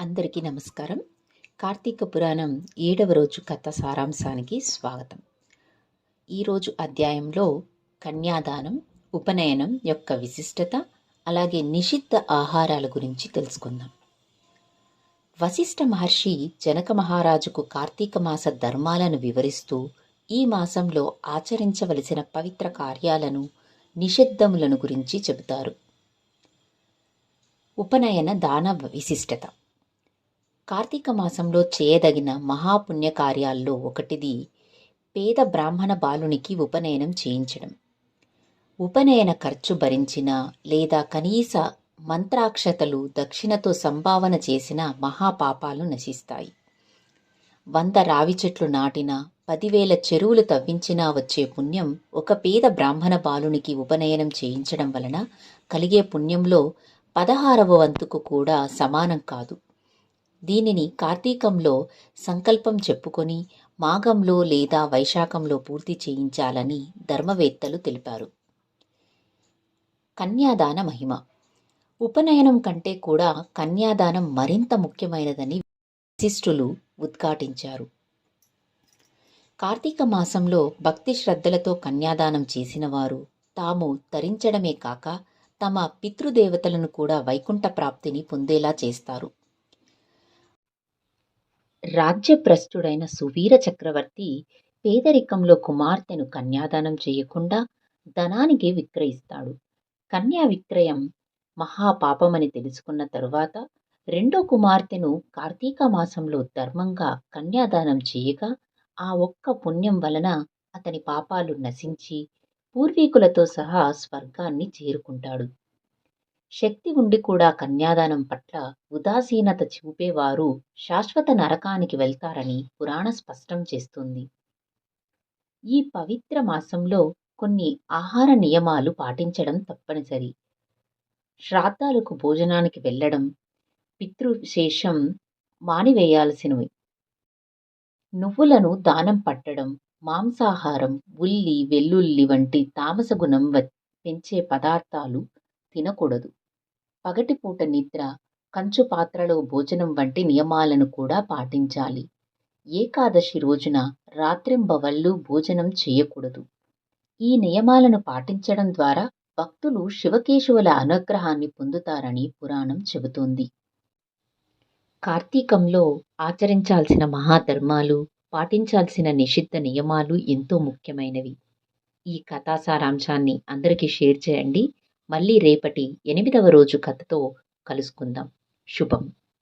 అందరికీ నమస్కారం. కార్తీక పురాణం ఏడవ రోజు కథ సారాంశానికి స్వాగతం. ఈరోజు అధ్యాయంలో కన్యాదానం ఉపనయనం యొక్క విశిష్టత అలాగే నిషిద్ధ ఆహారాల గురించి తెలుసుకుందాం. వశిష్ఠ మహర్షి జనక మహారాజుకు కార్తీక మాస ధర్మాలను వివరిస్తూ ఈ మాసంలో ఆచరించవలసిన పవిత్ర కార్యాలను నిషిద్ధములను గురించి చెబుతారు. ఉపనయన దాన విశిష్టత. కార్తీక మాసంలో చేయదగిన మహాపుణ్య కార్యాల్లో ఒకటిది పేద బ్రాహ్మణ బాలునికి ఉపనయనం చేయించడం. ఉపనయన ఖర్చు భరించిన లేదా కనీస మంత్రాక్షతలు దక్షిణతో సంభావన చేసిన మహాపాపాలు నశిస్తాయి. వంద రావి చెట్లు నాటిన పదివేల చెరువులు తవ్వించినా వచ్చే పుణ్యం ఒక పేద బ్రాహ్మణ బాలునికి ఉపనయనం చేయించడం వలన కలిగే పుణ్యంలో పదహారవ వంతుకు కూడా సమానం కాదు. దీనిని కార్తీకంలో సంకల్పం చెప్పుకొని మాఘంలో లేదా వైశాఖంలో పూర్తి చేయించాలని ధర్మవేత్తలు తెలిపారు. కన్యాదాన మహిమ. ఉపనయనం కంటే కూడా కన్యాదానం మరింత ముఖ్యమైనదని విశిష్టులు ఉద్ఘాటించారు. కార్తీక మాసంలో భక్తి శ్రద్ధలతో కన్యాదానం చేసిన వారు తాము తరించడమే కాక తమ పితృదేవతలను కూడా వైకుంఠ ప్రాప్తిని పొందేలా చేస్తారు. రాజ్యభ్రష్టుడైన సువీర చక్రవర్తి పేదరికంలో కుమార్తెను కన్యాదానం చేయకుండా ధనానికి విక్రయిస్తాడు. కన్యా విక్రయం మహాపాపమని తెలుసుకున్న తరువాత రెండో కుమార్తెను కార్తీక మాసంలో ధర్మంగా కన్యాదానం చేయగా ఆ ఒక్క పుణ్యం వలన అతని పాపాలు నశించి పూర్వీకులతో సహా స్వర్గాన్ని చేరుకుంటాడు. శక్తి ఉండి కూడా కన్యాదానం పట్ల ఉదాసీనత చూపేవారు శాశ్వత నరకానికి వెళ్తారని పురాణ స్పష్టం చేస్తుంది. ఈ పవిత్ర మాసంలో కొన్ని ఆహార నియమాలు పాటించడం తప్పనిసరి. శ్రాద్ధాలకు భోజనానికి వెళ్ళడం పితృశేషం మానివేయాల్సినవి. నువ్వులను దానం పట్టడం మాంసాహారం ఉల్లి వెల్లుల్లి వంటి తామస గుణం పెంచే పదార్థాలు తినకూడదు. పగటిపూట నిద్ర కంచు పాత్రలో భోజనం వంటి నియమాలను కూడా పాటించాలి. ఏకాదశి రోజున రాత్రింబవళ్ళు భోజనం చేయకూడదు. ఈ నియమాలను పాటించడం ద్వారా భక్తులు శివకేశవుల అనుగ్రహాన్ని పొందుతారని పురాణం చెబుతోంది. కార్తీకంలో ఆచరించాల్సిన మహాధర్మాలు పాటించాల్సిన నిషిద్ధ నియమాలు ఎంతో ముఖ్యమైనవి. ఈ కథా సారాంశాన్ని అందరికీ షేర్ చేయండి. మళ్ళీ రేపటి ఎనిమిదవ రోజు కథతో కలుసుకుందాం. శుభం.